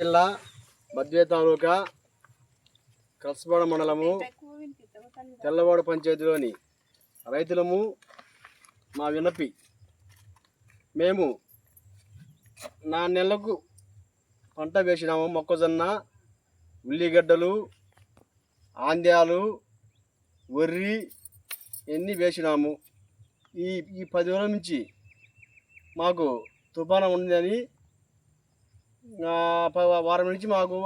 జిల్లా మధ్య తాలూకా కలసపాడ మండలము తెల్లవాడ పంచాయతీలోని రైతులము మా వినపి మేము నా నెలకు పంట వేసినాము మొక్కజొన్న ఉల్లిగడ్డలు ఆంద్యాలు వరి ఎన్ని వేసినాము. ఈ ఈ పది రోజుల నుంచి మాకు తుఫాను ఉందని వారం నుంచి మాకు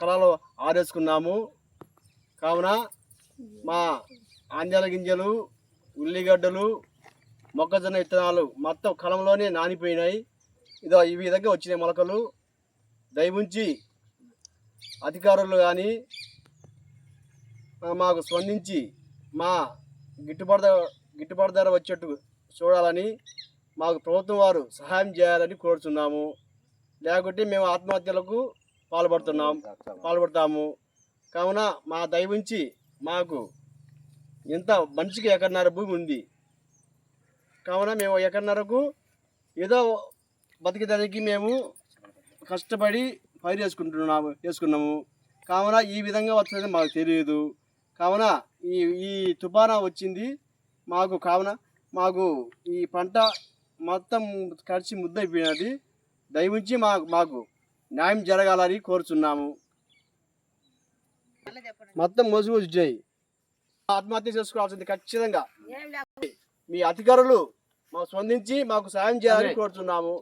కళలు ఆరేసుకున్నాము. కావున మా ఆంజల గింజలు ఉల్లిగడ్డలు మొక్కజొన్న విత్తనాలు మొత్తం కలంలోనే నానిపోయినాయి. ఇదో ఈ విధంగా వచ్చినాయి మొలకలు. దయవుంచి అధికారులు కానీ మాకు స్పందించి మా గిట్టుబాటు గిట్టుబాటు ధర వచ్చేట్టు చూడాలని మాకు ప్రభుత్వం వారు సహాయం చేయాలని కోరుతున్నాము లేకుంటే మేము ఆత్మహత్యలకు పాల్పడుతున్నాం పాల్పడతాము. కావున మా దయవుంచి మాకు ఎంత మనిషికి ఎకరన్నర భూమి ఉంది. కావున మేము ఎకరన్నరకు ఏదో బతికేదానికి మేము కష్టపడి పైరు వేసుకుంటున్నాము వేసుకున్నాము. కావున ఈ విధంగా వస్తుందని మాకు తెలియదు. కావున ఈ ఈ తుఫానా వచ్చింది మాకు కావున మాకు ఈ పంట మొత్తం కలిసి ముద్దయిపోయినది. దయవుంచి మాకు మాకు న్యాయం జరగాలని కోరుచున్నాము. మొత్తం మోసు వచ్చాయి ఆత్మహత్య చేసుకోవాల్సింది ఖచ్చితంగా. మీ అధికారులు మాకు స్పందించి మాకు సాయం చేయాలని కోరుతున్నాము